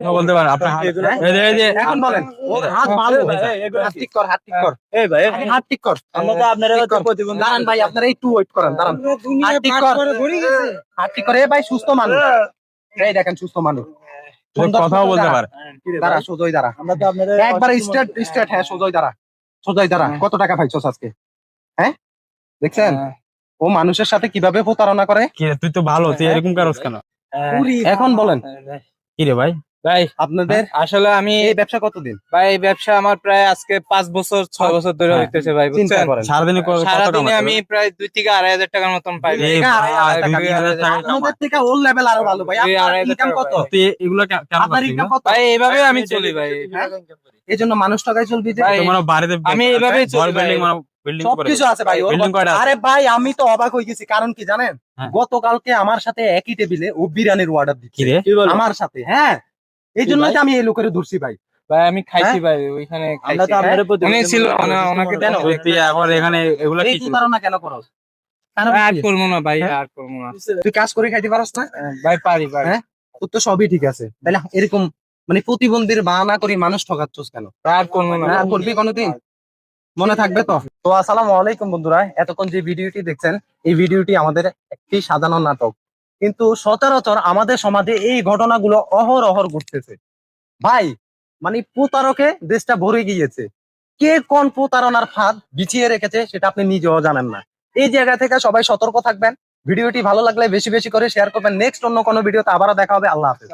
বলতে পারেন আপনার এই যে- এখন বলেন। হাত ভালো হাত ঠিক কর হাত ঠিক কর। এই ভাই হাত ঠিক কর। আমরা তো আপনার ঠিক প্রতিবন্ধী। দাঁড়ান ভাই আপনারা একটু ওয়েট করেন দাঁড়ান। হাত ঠিক কর। হাত ঠিক করে। ভাই সুস্থ মানুষ। এই দেখেন সুস্থ মানুষ। কথাও বলতে পারে। দাঁড়া সোজই দাঁড়া। আমরা তো আপনাদের একবার স্ট্রেট স্ট্রেট হ্যাঁ সোজই দাঁড়া। সোজই দাঁড়া। কত টাকা পাইছস আজকে? হ্যাঁ? দেখছেন? ও মানুষের সাথে কীভাবে প্রতারণা করে? তুই তো ভালো তুই এরকম কারস কেন? এখন বলেন। কি রে ভাই? ভাই আপনাদের? আসলে আমি এই ব্যবসা কতদিন? ভাই এই ব্যবসা আমার প্রায় আজকে পাঁচ বছর ছয় বছর ধরে হ্যাঁ। হইতেছে ভাই বুঝছেন? সারাদিনে সারাদিনে আমি প্রায় দুই থেকে আড়াই হাজার টাকার মতন পাই থেকে ওর লেভেল আরও ভালো ভাই। ইনকাম কত? এগুলো ইনকাম কত? এইভাবে আমি চলি ভাই। এই জন্য মানুষ টাকায় চলবি যে তোমার বাড়িতে আমি চলি করে সবকিছু আছে ভাই? আরে ভাই আমি তো অবাক হয়ে গেছি কারণ কি জানেন? হ্যাঁ। গতকালকে আমার সাথে একই টেবিলে ও বিরিয়ানির অর্ডার দিচ্ছে। আমার সাথে হ্যাঁ? এই জন্যই তো আমি এই লোকের ধরছি ভাই। ভাই আমি খাইছি হ্যাঁ? ভাই ওইখানে আমরা তো খাইছি। আপনাদের উনি ছিল মানুষ। ওনা- ওনাকে দেন তুই- তুই এখন এখানে এগুলা কি ছিল? প্রতারণা কেন করো আর করব না ভাই হ্যাঁ? আর করব না। তুই কাজ করে খাইতে পারস না? ভাই পারি পারি। হ্যাঁ? তোর তো সবই ঠিক আছে। তাহলে এরকম মানে প্রতিবন্ধীর বাহানা করি মানুষ ঠকাচ্ছস কেন? আর করব না করবি কোনোদিন? মনে থাকবে তো? তো আসসালামু আলাইকুম বন্ধুরা এতক্ষণ যে ভিডিওটি দেখছেন এই ভিডিওটি আমাদের একটি সাধারণ নাটক। কিন্তু সচরাচর আমাদের সমাজে এই ঘটনাগুলো অহর অহর ঘটতেছে। ভাই মানে প্রতারকে দেশটা ভরে গিয়েছে। কে কোন প্রতারণার ফাঁদ বিছিয়ে রেখেছে সেটা আপনি নিজেও জানেন না। এই জায়গা থেকে সবাই সতর্ক থাকবেন। ভিডিওটি ভালো লাগলে বেশি বেশি করে শেয়ার করবেন। নেক্সট অন্য কোনো ভিডিওতে আবারও দেখা হবে। আল্লাহ হাফেজ।